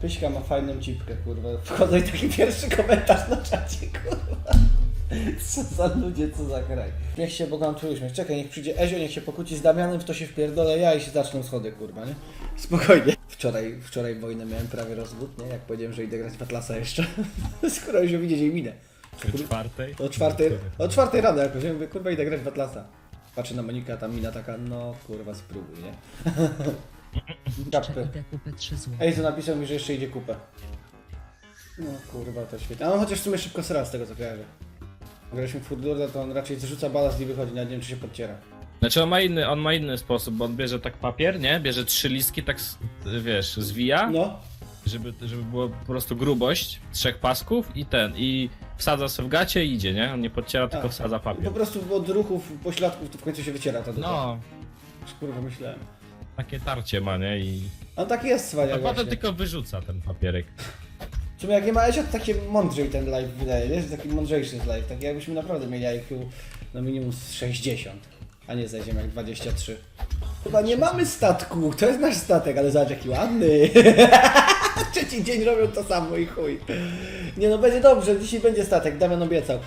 Pyśka ma fajną cipkę, kurwa. Wchodzę i taki pierwszy komentarz na czacie, kurwa. Co za ludzie, co za kraj. Niech się Bogdan czuje uśmiech. Czekaj, niech przyjdzie Ezio, niech się pokłóci z Damianem, w to się wpierdolę ja i się zaczną schody, kurwa, nie? Spokojnie. Wczoraj, wczoraj wojnę miałem prawie rozwód, nie? Jak powiedziałem, że idę grać w Atlasa jeszcze. Skoro już widzieć jej minę. O czwartej? O czwartej, o czwartej rano jak powiedziałem, mówię, kurwa idę grać w Atlasa. Patrzę na Monika, tam mina taka, no kurwa spróbuj, nie? Kapkę. Idę kupę 3 zł. Ej, to napisał mi, że jeszcze idzie kupę. No kurwa, to świetnie. A on chociaż w sumie szybko sra z tego co kojarzę. Graliśmy w Furdurda, to on raczej zrzuca balast i wychodzi, nawet nie wiem czy się podciera. Znaczy on ma inny, on ma inny sposób, bo on bierze tak papier, nie? Bierze trzy listki, tak s- wiesz, zwija, No, żeby, żeby było po prostu grubość trzech pasków i ten, i wsadza sobie w gacie i idzie, nie? On nie podciera, tylko A. wsadza po papier. prostu od ruchów, pośladków to w końcu się wyciera ta dupa. No, Kurwa myślałem. Takie tarcie ma, nie? I On taki jest a cwaniak potem właśnie. tylko wyrzuca ten papierek. Sumie jak nie ma Ezio, to takie mądrzej ten live wydaje, wiesz? Taki mądrzejszy jest live. Tak jakbyśmy naprawdę mieli IQ no minimum z 60, a nie zejdziemy jak 23. Chyba nie mamy statku, to jest nasz statek, ale zobacz jaki ładny. Trzeci dzień robią to samo i chuj. Nie no, będzie dobrze, dzisiaj będzie statek, Damian obiecał.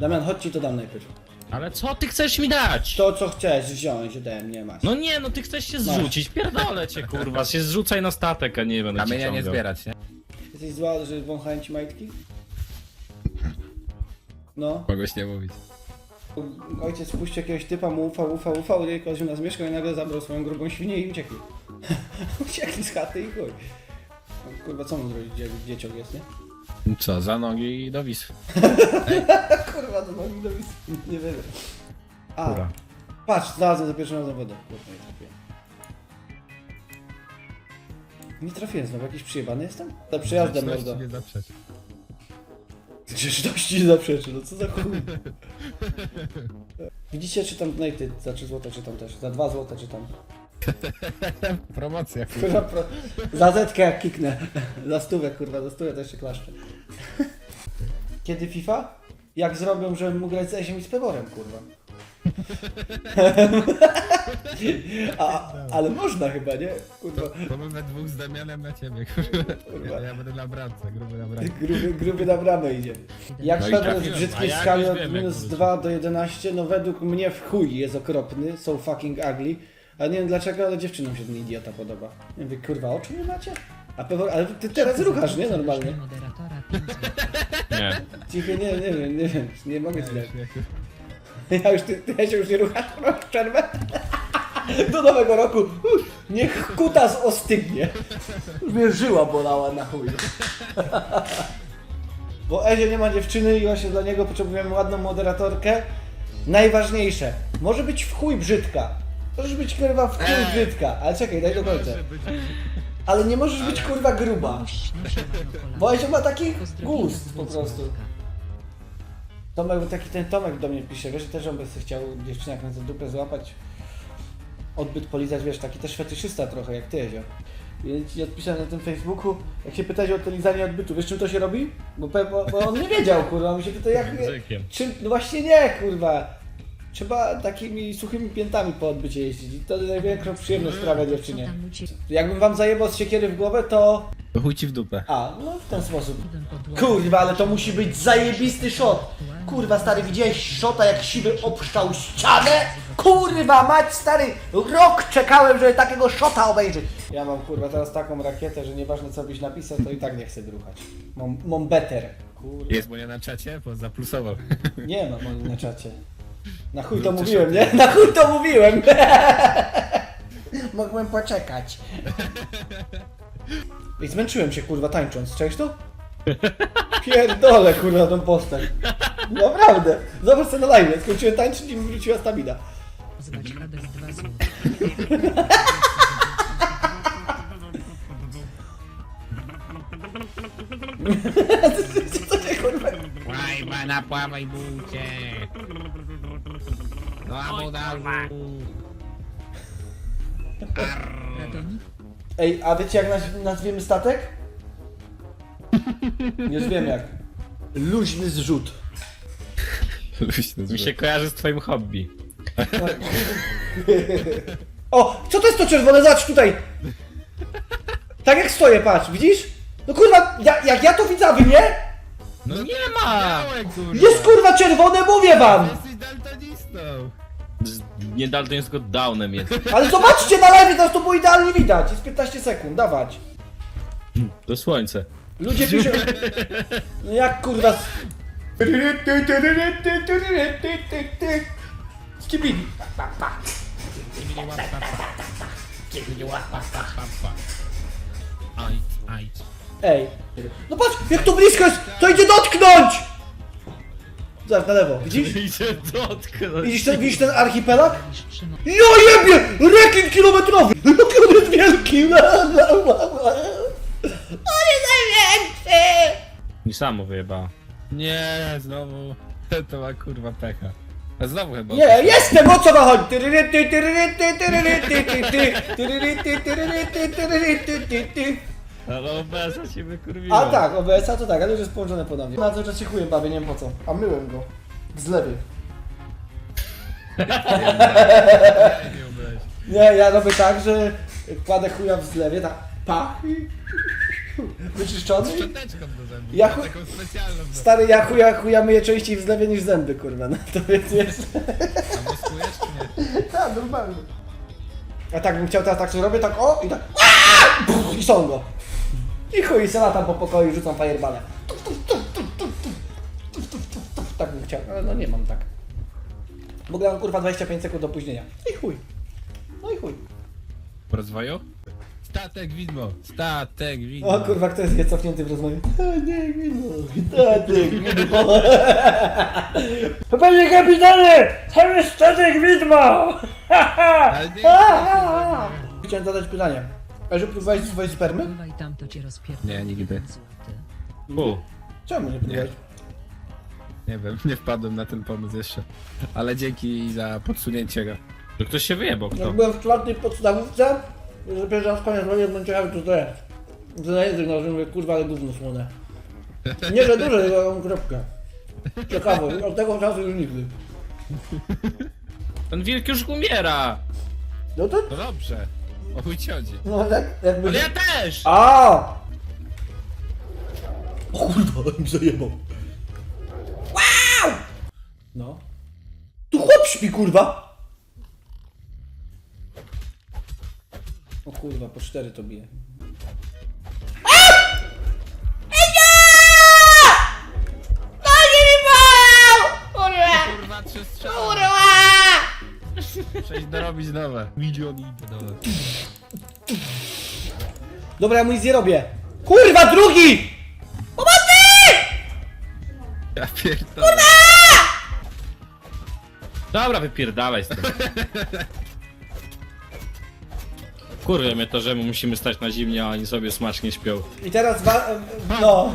Damian, chodź ci to dam najpierw. Ale co ty chcesz mi dać? To co chciałeś wziąć ode mnie masz. No nie, no ty chcesz się zrzucić, pierdolę cię kurwa, się zrzucaj na statek, a nie będę ci Kamienia nie zbierać, nie? Jesteś zła, że wąchałem ci majtki? No. Mogłeś nie mówić. Ojciec wpuścił jakiegoś typa, mu ufał, ufał, ufał, nie koził nas mieszkał i nagle zabrał swoją grubą świnię i uciekli. uciekli z chaty i chuj. No, Kurwa, co mam zrobić, jak dzieciok jest, nie? Co, za nogi i do Wisły. Kurwa, to nogi do wis- nie wiem. A, Kura. patrz, znalazłem za pierwszym razem wodę. Kurwa, nie trafiłem. Nie trafiłem znowu, jakiś przyjebany jestem? Za przejazdem, mordo. nie zaprzeć. Grzeczności nie zaprzeczy, no co za chuj. Widzicie, czytam donaty za 3 zł, czytam też, za 2 zł czytam. Promocja. Kurwa, pro... Za zetkę jak kiknę. Za stówę, kurwa, za stówę też się klaszczę. Kiedy FIFA? Jak zrobią, żebym mógł grać z Esiem i z Peworem, kurwa. A, ale można chyba, nie? Kurwa, To my we dwóch z Damianem na ciebie, Kurwa. Ja, ja będę na bramce, gruby na bramce. gruby, gruby na bramę idzie. Jak No i z trafiłem, a brzydkiej ja skali już od wiem, jak minus wrócić. 2 do 11, no według mnie w chuj jest okropny, so fucking ugly. A nie wiem dlaczego, ale dziewczynom się ten idiota podoba. Ja mówię, kurwa, oczu nie macie? A Pewor, ale ty teraz ruchasz, nie? Normalnie. Moderatora 5 zł. Nie. Cicho, nie, nie wiem, nie wiem, nie mogę ci dać. Ja już, ty, ty się już nie ruchasz, masz przerwę? Do nowego roku, uff, niech kutas ostygnie. Mnie żyła bolała na chuj. Bo Ezio nie ma dziewczyny i właśnie dla niego potrzebujemy ładną moderatorkę. Najważniejsze, może być w chuj brzydka. Możesz być kurwa w chuj brzydka, ale czekaj, daj do końca. Ale nie możesz być kurwa gruba. Bo Ezio ma taki gust po prostu. Tomek, taki ten Tomek do mnie pisze, wiesz, też on by sobie chciał dziewczynę jak na dupę złapać, odbyt polizać, wiesz, taki też fetyszysta trochę, jak ty, Ezio. I ci odpisałem na tym Facebooku, jak się pytałeś o to lizanie odbytu, wiesz czym to się robi? Bo, pe- bo, bo on nie wiedział, kurwa, on mi się pyta jak... Językiem. Czym, no właśnie nie, kurwa. Trzeba takimi suchymi piętami po odbycie jeździć i to największą przyjemność sprawia Co dziewczynie. Jakbym wam zajebał z siekiery w głowę, to... Chuj ci w dupę. A, no w ten sposób. Kurwa, ale to musi być zajebisty shot. Kurwa, stary, widziałeś shota jak siwy obszczał ścianę? Kurwa, mać, stary, rok czekałem, żeby takiego shota obejrzeć. Ja mam, kurwa, teraz taką rakietę, że nieważne co byś napisał, to i tak nie chcę druchać. Mam, mam better. Kurwa. Jest moja na czacie, bo zaplusował. Nie ma moim na czacie. Na chuj to mówiłem, nie? Na chuj to mówiłem! Mogłem poczekać. I zmęczyłem się, kurwa, tańcząc. Cześć tu? Pierdolę, kurwa, tą postać. Naprawdę. Zobacz co na live. Skończyłem tańczyć i mi wróciła stamina. Zwać Hades 2 zł. Co ty, kurwa? Łajba na pławaj bucie. No abordażu. Radonik? Ej, a wiecie jak naz- nazwiemy statek? Już wiem jak. Luźny zrzut. Mi się kojarzy z twoim hobby. O, co to jest to czerwone? Zobacz tutaj! Tak jak stoję, patrz, widzisz? No kurwa, ja, jak ja to widzę, a wy nie? No nie ma! Jest kurwa czerwone, mówię wam! Jesteś daltonistą. Nie jest go downem jest. Ale zobaczcie na live, teraz to było idealnie widać. Jest 15 sekund, dawać. To słońce. Ludzie piszą... No jak kurwa... z- Skibidi. Aj, aj. Ej. No patrz, jak to blisko jest, to idzie dotknąć! Zobacz, na lewo, widzisz? Idzie dotknąć. Widzisz ten, widzisz ten archipelag? Ja jebie! Rekin kilometrowy! Jaki on jest wielki! On jest największy! Mi samo wyjebała. Nie, znowu. To ma kurwa pecha. A znowu chyba. Nie, jestem, o co ma chodzi? Ty, ty, ty, ty, ty. Tyryry, ty, tyryry, ty, tyryry, ty, ty, ty. Ale obeza się wykurwiła. A tak, OBS-a to tak, ale już jest połączone ponownie. Na cały czas się chuję bawię, nie wiem po co. A myłem go. Z lewej. Nie obraź. Nie, ja robię tak, że kładę chuja w zlewie, tak pach i wyczyszczony. i- Szczoteczką do zębów. Ja chu- Taką specjalną do... Stary, ja chuja, chuja myję częściej w zlewie niż zęby, kurwa, no to więc jest... A woskujesz czy nie? Tak, normalnie. A tak bym chciał teraz tak, co robię, tak o i tak aaa! Pff, i są go. I chuj, i se latam po pokoju i rzucam fireballę. Tak bym chciał, ale no nie mam tak. W ogóle mam kurwa 25 sekund opóźnienia. I chuj. No i chuj. Po rozwoju? Statek widmo. Statek widmo. O kurwa, kto jest niecofnięty w rozmowie? Statek widmo, statek widmo. Panie kapitanie, tam jest statek widmo! Ale nie, Chciałem zadać pytanie. A że próbowałeś swojej spermy? Bywaj tam, to cię rozpierdolę. Nie, nigdy. Złoty. U. Czemu nie próbowałeś? Nie wiem, nie wpadłem na ten pomysł jeszcze. Ale dzięki za podsunięcie go. To ktoś się wyjebał, Jak kto? byłem w czwartej podstawówce, że pierwszy raz koniec robię, byłem ciekawy co to jest. Że na język nałożyłem, mówię, kurwa, ale gówno słone. Nie, że duże, tylko mam kropkę. Ciekawe, od tego czasu już nigdy. Ten wilk już umiera! No to, No dobrze. O chuj ci chodzi. no tak, jakby... Ale ja też! A! O kurwa, mi zajebał. Wow! No. Tu chłop śpi, kurwa! O kurwa, po cztery to bije. Kurwa, trzy strzały. Dorobić nowe. Milion i nowe. Dobra, ja mu nic nie robię. Kurwa, drugi! Ja pierdolę. Dobra, wypierdalaj z tym. Kurwa mnie to, że my musimy stać na zimnie, a oni sobie smacznie śpią. I teraz wa... No.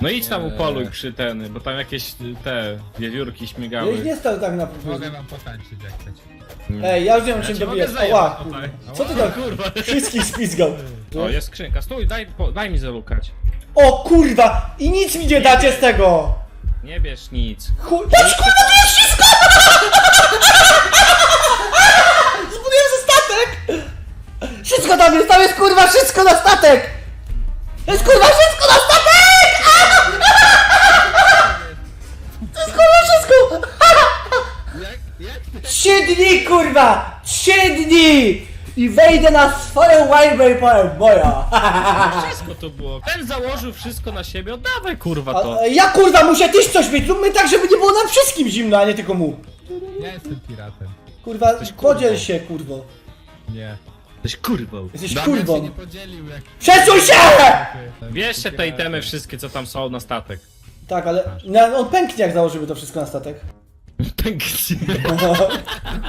No idź tam upoluj przy ten, bo tam jakieś y, te wiewiórki Ja już śmigały. nie stał tak na Mogę wam potańczyć jak chcecie. Ej, ja już nie wiem czym cię dobijać. mogę zajebać, Ała, kurwa. okej. Co ty tam Kurwa. wszystkich spizgał? O, jest skrzynka. Stój, daj, po, daj mi zalukać. O kurwa! I nic mi nie dacie z tego! Nie bierz nic. Chuj, patrz kurwa, to jest wszystko! Zbuduję ze statek! Wszystko tam jest, tam jest kurwa wszystko na statek! To jest kurwa wszystko na statek! Dni kurwa! Trzy dni! I wejdę na swoją łajbę i powiem moja! Wszystko to było. Ten założył wszystko na siebie, oddawaj kurwa to. A, a ja kurwa muszę też coś mieć, zróbmy tak, żeby nie było nam wszystkim zimno, a nie tylko mu. Ja jestem piratem. Kurwa, kurwą. podziel się kurwo. Nie. Jesteś kurwą. Jesteś Damian się kurwą. nie podzielił jak... Przesuń się! Bierzcie te itemy wszystkie, co tam są na statek. Tak, ale no, on pęknie jak założymy to wszystko na statek. Pęknie.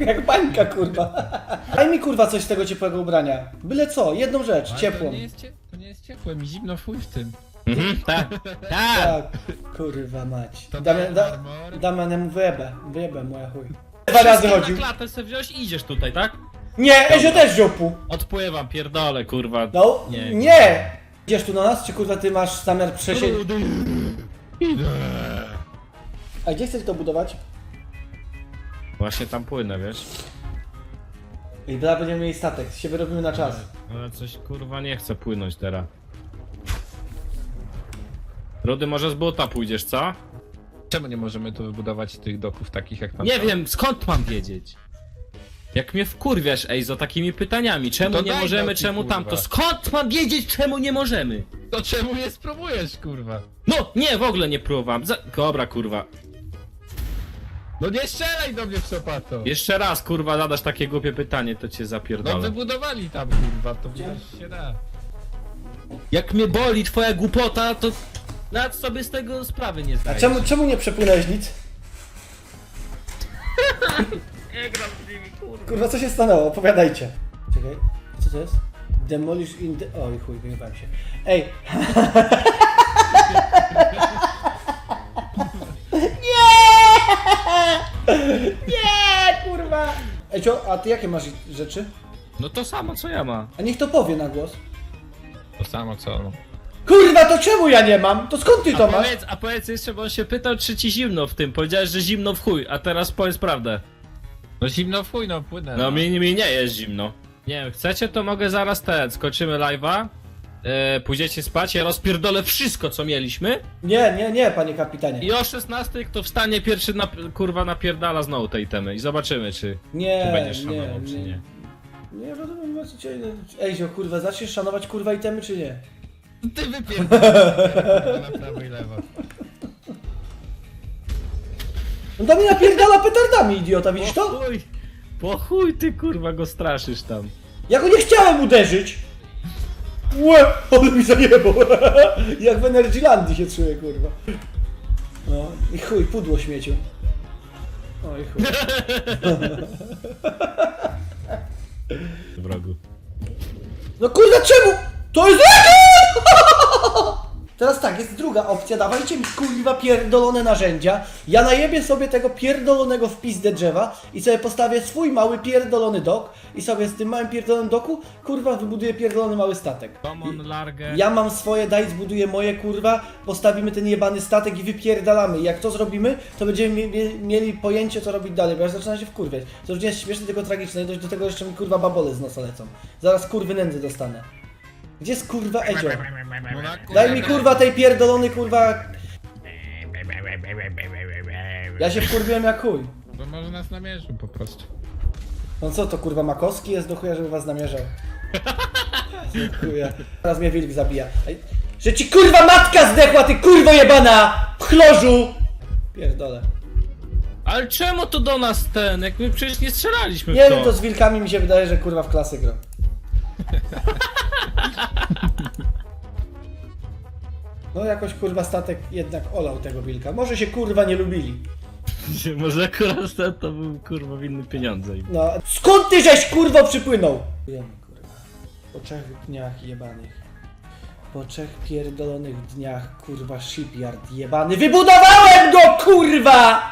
jak bańka kurwa. Daj mi kurwa coś z tego ciepłego ubrania. Byle co, jedną rzecz, Ale ciepłą. To nie, jest cie... to nie jest ciepłe, mi zimno chuj w tym. Mhm, tak. Tak. Tak, kurwa mać. To Damian, da, armor. Wyjebę, wyjebę moja chuj. Dwa razy Wszystkie chodził. na klatę sobie wziąłeś i idziesz tutaj, tak? Nie, Ezio też wziął pół. Odpływam, pierdolę, kurwa. No, Nie. nie! Idziesz tu na nas, czy kurwa ty masz zamiar przesiedzieć? A gdzie chcesz to budować? Właśnie tam płynę, wiesz? I teraz będziemy mieli statek, się wyrobimy na czas. Ale coś kurwa nie chcę płynąć teraz. Rudy, może z buta pójdziesz, co? Czemu nie możemy tu wybudować tych doków takich jak tam Nie są? wiem, skąd mam wiedzieć? Jak mnie wkurwiasz, ej, za takimi pytaniami, czemu To nie daj możemy, doki, czemu kurwa. tamto? Skąd mam wiedzieć, czemu nie możemy? To czemu nie spróbujesz, kurwa? No, nie, w ogóle nie próbowałem. Za... Dobra, kurwa. No nie strzelaj do mnie w sopato! Jeszcze raz, kurwa, zadasz takie głupie pytanie, to cię No zapierdolę. wybudowali tam, kurwa, to widać się da. Jak mnie boli twoja głupota, to nawet sobie z tego sprawy nie A zdajesz. czemu, czemu nie przepłynąłeś nic? Nie gram z nimi, kurwa. Kurwa, co się stanęło? Opowiadajcie. Czekaj, co to jest? Demolish in the... Oj chuj, wyjebałem się. Ej! Nie! Kurwa! Ej, cio, a ty jakie masz rzeczy? No to samo, co ja ma. A niech to powie na głos. To samo co no. Kurwa, to czemu ja nie mam? To skąd ty A to masz? powiedz, a powiedz jeszcze, bo on się pytał, czy ci zimno w tym. Powiedziałeś, że zimno w chuj, a teraz powiedz prawdę. No zimno w chuj, no płynę. No mi, mi nie jest zimno. Nie wiem, chcecie, to mogę zaraz ten, skończymy live'a. E, pójdziecie spać, ja rozpierdolę wszystko, co mieliśmy. Nie, nie, nie, panie kapitanie. I o 16 kto wstanie pierwszy, na, kurwa, napierdala znowu tej temy. I zobaczymy, czy, Nie, czy będziesz nie, szanował, czy nie. Nie wiadomo, co cię... Ej, zio, kurwa, zaczniesz szanować kurwa itemy, czy nie? Ty wypierdolę na prawo i lewo. On do mnie napierdala petardami, idiota, widzisz Po to? chuj, po chuj ty, kurwa, go straszysz tam. Ja go nie chciałem uderzyć! Łe, on mi zajebał. Jak w Energylandii się czuję, kurwa. No i chuj, pudło śmieciu. Oj chuj. Wrogu. No kurwa, czemu? To jest tak, jest druga opcja, dawajcie mi kurwa pierdolone narzędzia, ja najebię sobie tego pierdolonego w pizdę drzewa i sobie postawię swój mały pierdolony dok i sobie z tym małym pierdolonym doku, kurwa, wybuduję pierdolony mały statek. Common. Ja mam swoje, daj zbuduję moje, kurwa, postawimy ten jebany statek i wypierdalamy. I jak to zrobimy, to będziemy mie- mie- mieli pojęcie, co robić dalej, bo ja zaczynam się wkurwiać. To już nie jest śmieszne, tylko tragiczne. I do tego jeszcze mi, kurwa, babole z nosa lecą. Zaraz, kurwy, nędzy dostanę. Gdzie jest, kurwa, Edzio? No na Daj mi, kurwa, tej pierdolony, kurwa... Ja się wkurwiłem jak chuj. Bo może nas namierzył po prostu. No co to, kurwa, Makowski jest do chuja, żeby was namierzał? Chuja. Teraz mnie wilk zabija. Ej, Że ci, kurwa, matka zdechła, ty kurwo jebana! Chlorzu! Pierdolę. Ale czemu to do nas ten? Jak my przecież nie strzelaliśmy w Nie to. wiem, to z wilkami mi się wydaje, że kurwa w klasy gra. No jakoś kurwa statek jednak olał tego wilka. Może się kurwa nie lubili. Może akurat ten to był kurwa winny pieniądze. No, skąd ty żeś kurwo przypłynął? Wiem kurwa. Po trzech dniach jebanych. Po trzech pierdolonych dniach kurwa shipyard jebany. Wybudowałem go kurwa!